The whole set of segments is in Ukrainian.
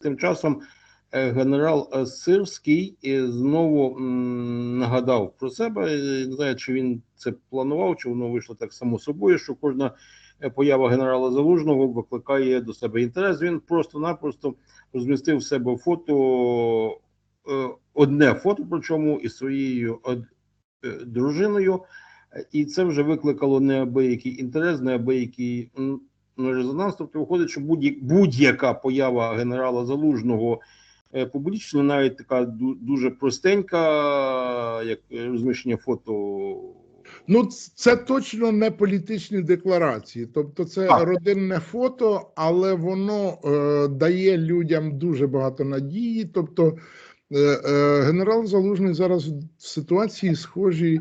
Тим часом е, генерал е, Сирський е, знову нагадав про себе. Не знаю, чи він це планував, чи воно вийшло так само собою, що кожна поява генерала Залужного викликає до себе інтерес. Він просто-напросто розмістив в себе фото, одне фото, причому із своєю дружиною. І це вже викликало неабиякий інтерес, неабиякий резонанс. Тобто виходить, що будь- будь-яка поява генерала Залужного е, публічно, навіть така дуже простенька, як е, розміщення фото. Ну, це точно не політичні декларації. Тобто, це Так. родинне фото, але воно е, дає людям дуже багато надії. Тобто, е, е, генерал Залужний зараз в ситуації схожій,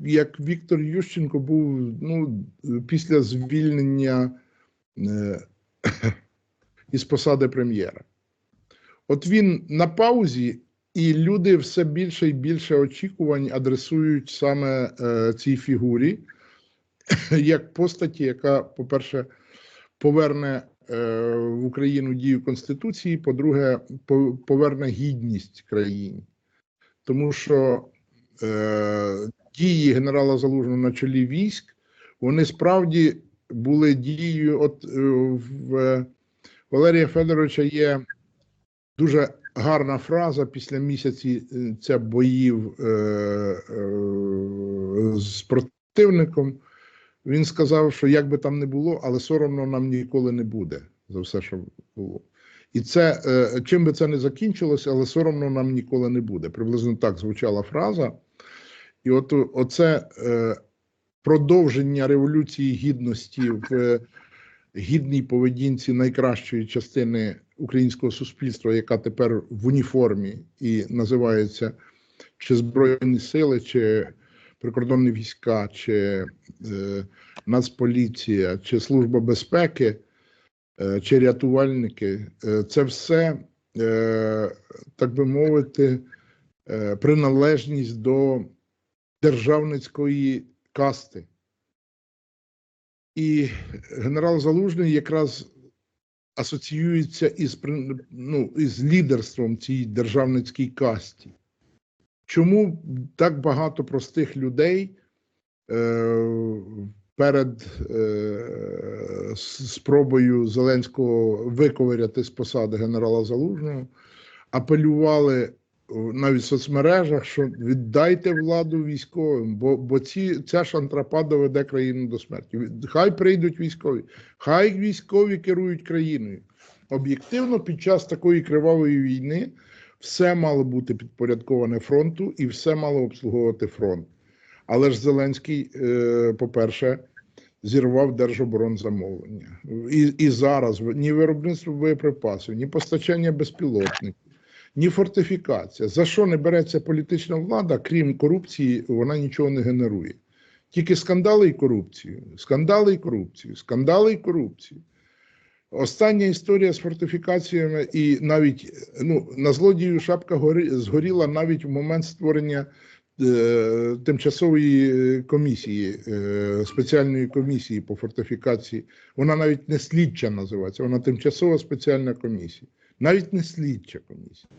як Віктор Ющенко був ну, після звільнення із посади прем'єра. От він на паузі, і люди все більше і більше очікувань адресують саме е, цій фігурі, як постаті, яка, по-перше, поверне е, в Україну дію Конституції, по-друге, поверне гідність країні. Тому що е, дії генерала Залужного на чолі військ, вони справді були дією. От е, в е, Валерія Федоровича є дуже гарна фраза після місяці е, боїв з противником. Він сказав, що як би там не було, але соромно нам ніколи не буде за все, що було. І це чим би це не закінчилося, але соромно нам ніколи не буде. Приблизно так звучала фраза. І от оце продовження революції гідності в е, гідній поведінці найкращої частини українського суспільства, яка тепер в уніформі і називається чи Збройні Сили, чи прикордонні війська, чи е, Нацполіція, чи Служба безпеки, е, чи рятувальники, е, це все, е, так би мовити, е, приналежність до державницької касти. І генерал Залужний якраз асоціюється із, ну, із лідерством цій державницькій касті. Чому так багато простих людей е, перед е, спробою Зеленського виковиряти з посади генерала Залужного апелювали навіть в соцмережах, що віддайте владу військовим, бо, бо ці, ця шантрапа доведе країну до смерті. Хай прийдуть військові, хай військові керують країною. Об'єктивно, під час такої кривавої війни все мало бути підпорядковане фронту і все мало обслуговувати фронт. Але ж Зеленський, е, по-перше, зірвав держоборонзамовлення. І, і зараз ні виробництво боєприпасів, ні постачання безпілотників, ні фортифікація. За що не береться політична влада, крім корупції, вона нічого не генерує. Тільки скандали і корупцію, скандали і корупцію, скандали і корупцію. Остання історія з фортифікаціями, і навіть ну, на злодію шапка горі, згоріла навіть в момент створення е, тимчасової комісії, е, спеціальної комісії по фортифікації. Вона навіть не слідча називається, вона тимчасова спеціальна комісія, навіть не слідча комісія.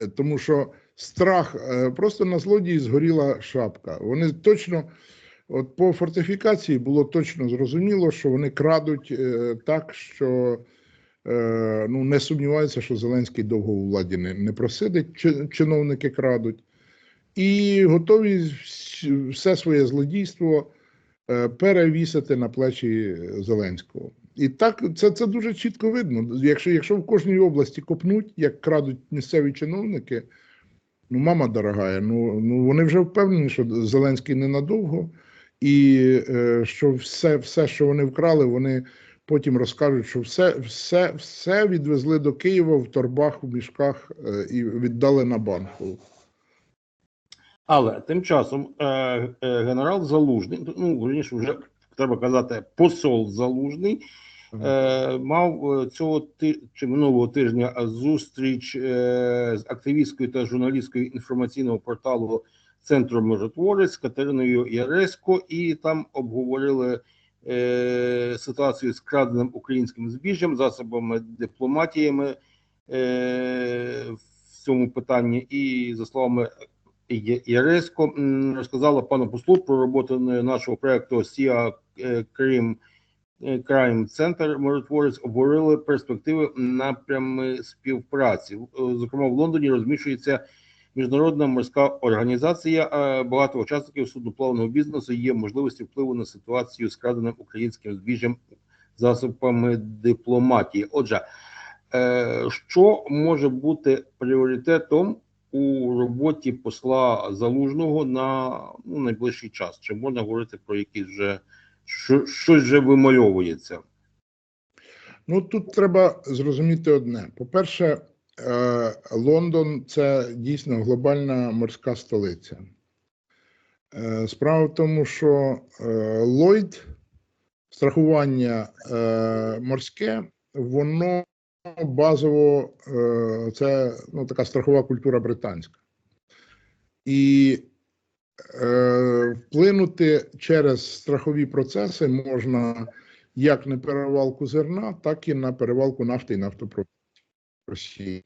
Е, Тому що страх е, просто на злодії згоріла шапка. Вони точно, от по фортифікації було точно зрозуміло, що вони крадуть е, так, що ну, не сумніваються, що Зеленський довго у владі не, не просидить, чи- чиновники крадуть, і готові все своє злодійство перевісити на плечі Зеленського. І так це, це дуже чітко видно. Якщо, якщо в кожній області копнуть, як крадуть місцеві чиновники, ну, мама дорогая, ну, ну вони вже впевнені, що Зеленський ненадовго, і е, що все, все, що вони вкрали, вони потім розкажуть, що все, все, все відвезли до Києва в торбах, в мішках е, і віддали на банку. Але тим часом е, е, генерал Залужний, ну вірніше, вже треба казати, посол Залужний, е, мав е, цього чи минулого тижня зустріч е, з активісткою та журналісткою інформаційного порталу Центру Миротворець Катериною Яресько, і там обговорили ситуацію з краденим українським збіжжям, засобами дипломатіями в цьому питанні. І за словами Я- Яресько, розказала пану послу про роботу нашого проекту СІА е, Крим е, Crime Center миротворець обговорили перспективи напрями співпраці. Е, Зокрема, в Лондоні розміщується міжнародна морська організація. Е, Багато учасників судноплавного бізнесу є можливості впливу на ситуацію з краденим українським збіжжям засобами дипломатії. Отже, е, що може бути пріоритетом у роботі посла залужного на ну, найближчий час? Чи можна говорити про якісь вже що, щось вже вимальовується? Ну тут треба зрозуміти одне: по-перше, е, Лондон це дійсно глобальна морська столиця. Е, Справа в тому, що Ллойд, страхування е, морське, воно базово е, це ну, така страхова культура британська. І е, вплинути через страхові процеси можна як на перевалку зерна, так і на перевалку нафти і нафтопродуктів Росії.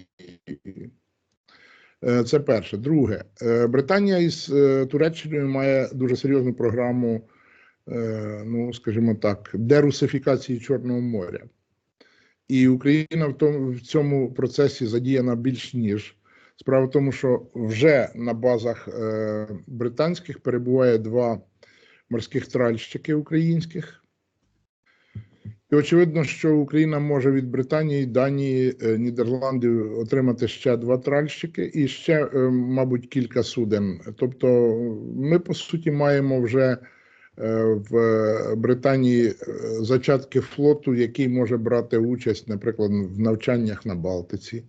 Е, Це перше. Друге, е, Британія із Туреччиною має дуже серйозну програму, ну скажімо так, дерусифікації Чорного моря. І Україна в тому в цьому процесі задіяна більш ніж. Справа в тому, що вже на базах е, британських перебуває два морських тральщики українських. І очевидно, що Україна може від Британії, Данії, е, Нідерландів отримати ще два тральщики і ще, е, мабуть, кілька суден. Тобто, ми по суті маємо вже в Британії е, зачатки флоту, який може брати участь, наприклад, в навчаннях на Балтиці.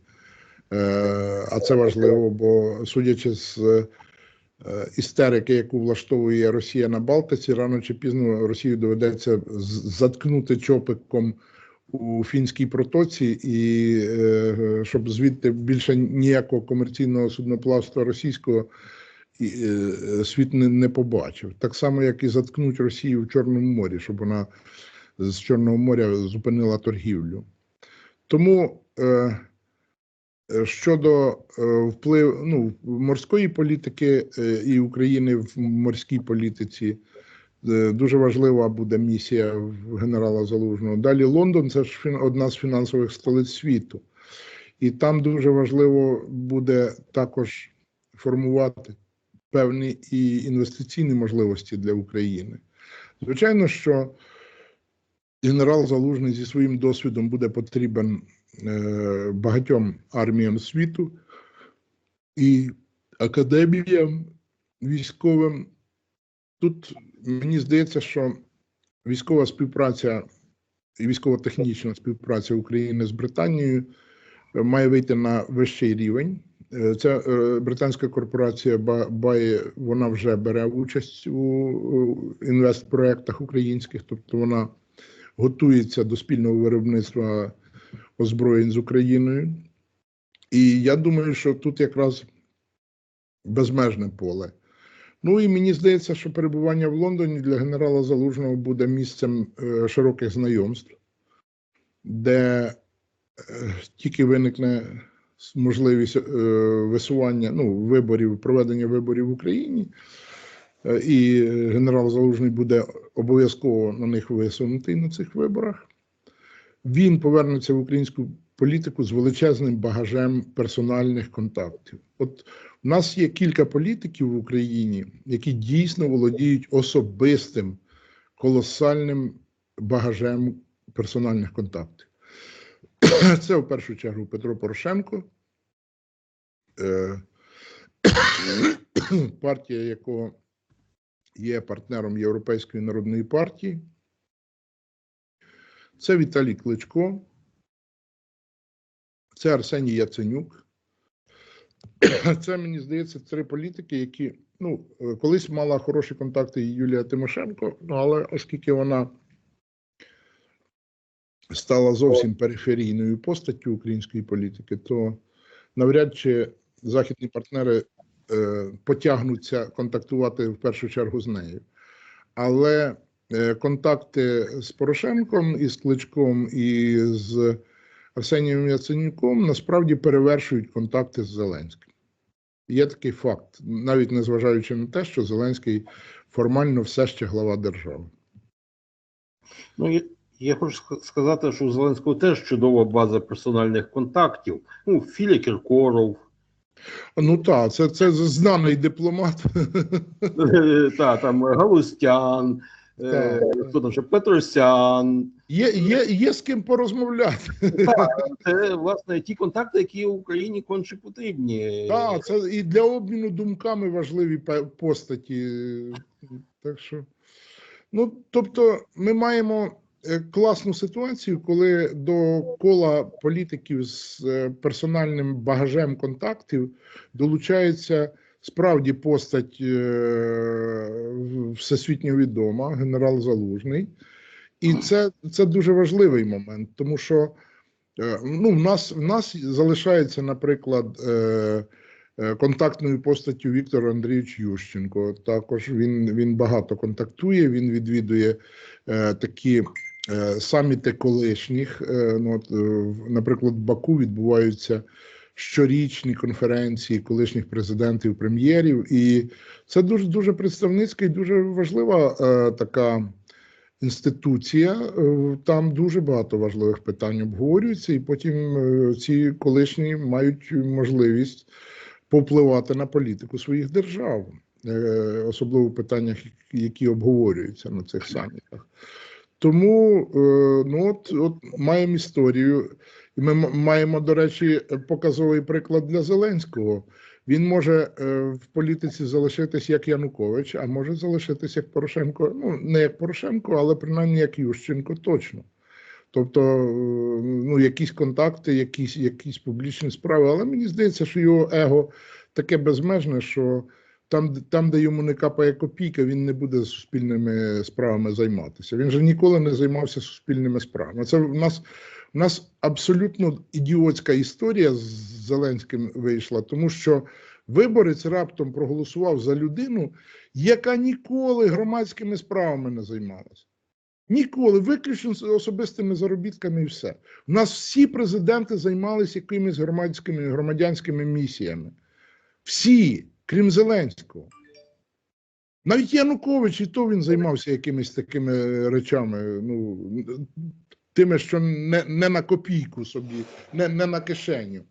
Е, А це важливо, бо судячи з е, істерики, яку влаштовує Росія на Балтиці, рано чи пізно Росію доведеться заткнути чопиком у фінській протоці, і е, щоб звідти більше ніякого комерційного судноплавства російського е, світ не, не побачив. Так само, як і заткнуть Росію в Чорному морі, щоб вона з Чорного моря зупинила торгівлю. Тому е, е, щодо е, впливу ну, морської політики е, і України в морській політиці, е, дуже важлива буде місія генерала Залужного. Далі Лондон це ж одна з фінансових столиць світу. І там дуже важливо буде також формувати певні і інвестиційні можливості для України. Звичайно, що генерал Залужний зі своїм досвідом буде потрібен е, багатьом арміям світу і академіям військовим. Тут мені здається, що військова співпраця і військово-технічна співпраця України з Британією е, має вийти на вищий рівень. Е, Ця е, британська корпорація Ба- Бає вона вже бере участь у інвестпроектах українських, тобто вона готується до спільного виробництва озброєнь з Україною. І я думаю, що тут якраз безмежне поле. Ну і мені здається, що перебування в Лондоні для генерала Залужного буде місцем е, широких знайомств, де тільки виникне можливість е, висування ну, виборів, проведення виборів в Україні, е, і генерал Залужний буде обов'язково на них висунутий на цих виборах. Він повернеться в українську політику з величезним багажем персональних контактів. От у нас є кілька політиків в Україні, які дійсно володіють особистим колосальним багажем персональних контактів. Це в першу чергу Петро Порошенко, е, партія якого є партнером Європейської народної партії. Це Віталій Кличко, це Арсеній Яценюк. Це, мені здається, три політики, які ну, е, колись мала хороші контакти Юлія Тимошенко, ну, але оскільки вона стала зовсім периферійною постаттю української політики, то навряд чи західні партнери е, потягнуться контактувати в першу чергу з нею. Але е, контакти з Порошенком, і з Кличком, і з Арсенієм Яценюком насправді перевершують контакти з Зеленським. Є такий факт, навіть незважаючи на те, що Зеленський формально все ще глава держави. Ну, я, хочу сказати, що у Зеленського теж чудова база персональних контактів. Ну, Філя Кіркоров, Ну так, це, це знаний дипломат. та, там Галустян, е, хто там ще Петросян. Є, є, є з ким порозмовляти. Це, власне, ті контакти, які Україні конче потрібні. Так, це і для обміну думками важливі постаті. Так що, ну, тобто, ми маємо класну ситуацію, коли до кола політиків з е, персональним багажем контактів долучається справді постать е, всесвітньо відома, генерал Залужний. І це, це дуже важливий момент, тому що Е, Ну, в нас, в нас залишається, наприклад, е, е, контактною постаттю Віктор Андрійович Ющенко. Також він, він багато контактує, він відвідує е, такі е, саміти колишніх. Е, ну, от, е, наприклад, в Баку відбуваються щорічні конференції колишніх президентів, прем'єрів, і це дуже дуже представницька і дуже важлива е, така інституція. е, Там дуже багато важливих питань обговорюється, і потім е, ці колишні мають можливість повпливати на політику своїх держав, е, особливо в питаннях, які обговорюються на цих самітах. Тому е, ну от, от маємо історію, і ми маємо, до речі, показовий приклад для Зеленського. Він може е, в політиці залишитись як Янукович, а може залишитись як Порошенко. Ну не як Порошенко, але принаймні як Ющенко точно. Тобто, е, ну, якісь контакти, якісь, якісь публічні справи. Але мені здається, що його его таке безмежне, що там, там, де йому не капає копійка, він не буде суспільними справами займатися. Він же ніколи не займався суспільними справами. Це в нас, в нас абсолютно ідіотська історія з Зеленським вийшла, тому що виборець раптом проголосував за людину, яка ніколи громадськими справами не займалася. Ніколи, виключно з особистими заробітками і все. У нас всі президенти займалися якимись громадськими громадянськими місіями. Всі, крім Зеленського. Навіть Янукович, і то він займався якимись такими речами, ну, тими, що не, не на копійку собі, не, не на кишеню.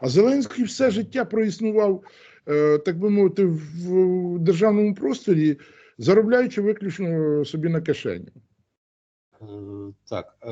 А Зеленський все життя проіснував, е, так би мовити, в державному просторі, заробляючи виключно собі на кишеню. Е, Так, е,